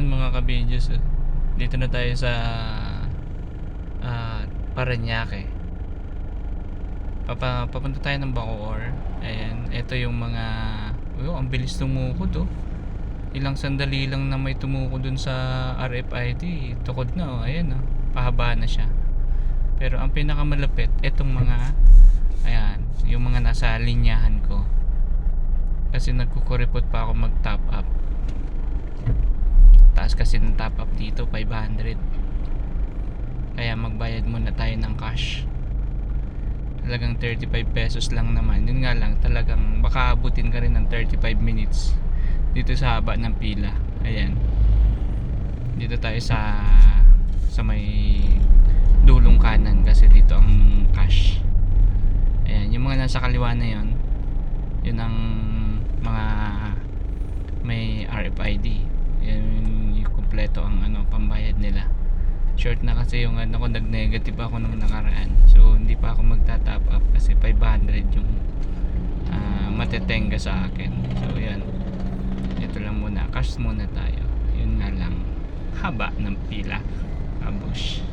Ayan mga kabidyo. Dito na tayo sa ah Paranaque. Papa, papunta tayo ng Bacoor. Ayan, ito yung mga oh, ang bilis tumukod oh. Ilang sandali lang na may tumuko dun sa RFID. Tukod na oh, ayan oh. Pahaba na siya. Pero ang pinakamalapit, itong mga ayan, yung mga nasa linyahan ko. Kasi nagkukuripot pa ako mag top up. Taas kasi ng top up dito, 500. Kaya magbayad muna tayo ng cash. Talagang 35 pesos lang naman. Yun nga lang, talagang baka abutin ka rin ng 35 minutes dito sa haba ng pila. Ayan. Dito tayo sa sa may dulong kanan kasi dito ang cash. Ayan, yung mga nasa kaliwa na yon yun ang mga may RFID. Yun yung kumpleto ang ano pambayad nila. Short na kasi yung ano ko nag-negative ako nung nakaraan. So hindi pa ako magta-top up kasi 500 yung ah, matetenga sa akin. So yan. Ito lang muna. Cash muna tayo. Yun nga lang. Haba ng pila. Abush.